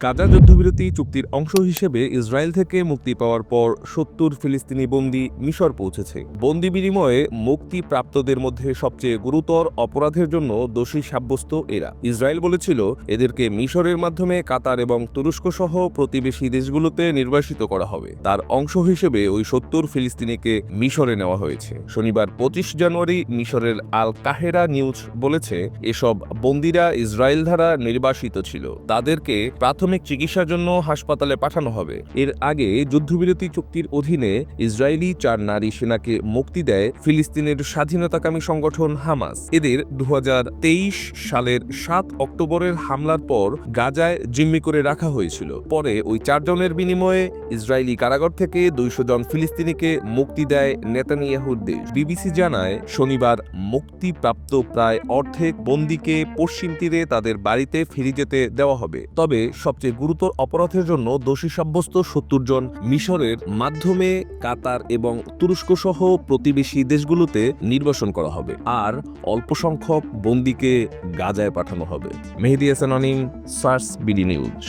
গাজা যুদ্ধবিরতি চুক্তির অংশ হিসেবে ইসরায়েল থেকে মুক্তি পাওয়ার পর সত্তর ফিলিস্তিনি বন্দী মিশর পৌঁছেছে। বন্দি বিনিময়ে মুক্তিপ্রাপ্তদের মধ্যে সবচেয়ে গুরুতর অপরাধের জন্য দোষী সাব্যস্ত এরা। ইসরায়েল বলেছিল, এদেরকে মিশরের মাধ্যমে কাতার এবং তুরস্ক সহ প্রতিবেশী দেশগুলোতে নির্বাসিত করা হবে। তার অংশ হিসেবে ওই সত্তর ফিলিস্তিনিকে মিশরে নেওয়া হয়েছে। শনিবার পঁচিশ জানুয়ারি মিশরের আল কাহেরা নিউজ বলেছে, এসব বন্দিরা ইসরায়েল দ্বারা নির্বাসিত ছিল। তাদেরকে প্রাথমিক চিকিৎসার জন্য হাসপাতালে পাঠানো হবে। এর আগে যুদ্ধবিরতি চুক্তির অধীনে ইসরায়েলি চার নারী সেনাকে মুক্তি দেয় ফিলিস্তিনের স্বাধীনতাকামী সংগঠন হামাস। এদের দু সালের সাত অক্টোবরের হামলার পর গাজায় জিম্মি করে রাখা হয়েছিল। পরে ওই চারজনের বিনিময়ে ইসরায়েলি কারাগার থেকে দুইশো জন ফিলিস্তিনিকে মুক্তি দেয় নেতানিয়াহুর দেশ। বিবিসি জানায়, শনিবার মুক্তিপ্রাপ্ত প্রায় অর্ধেক বন্দিকে পশ্চিম তীরে তাদের বাড়িতে ফিরে যেতে দেওয়া হবে। তবে সবচেয়ে গুরুতর অপরাধের জন্য দোষী সাব্যস্ত সত্তর জন মিশরের মাধ্যমে কাতার এবং তুরস্ক সহ প্রতিবেশী দেশগুলোতে নির্বাসন করা হবে আর অল্প সংখ্যক বন্দিকে গাজায় পাঠানো হবে। মেহেদি হাসান অনিম সার্স বিডি নিউজ।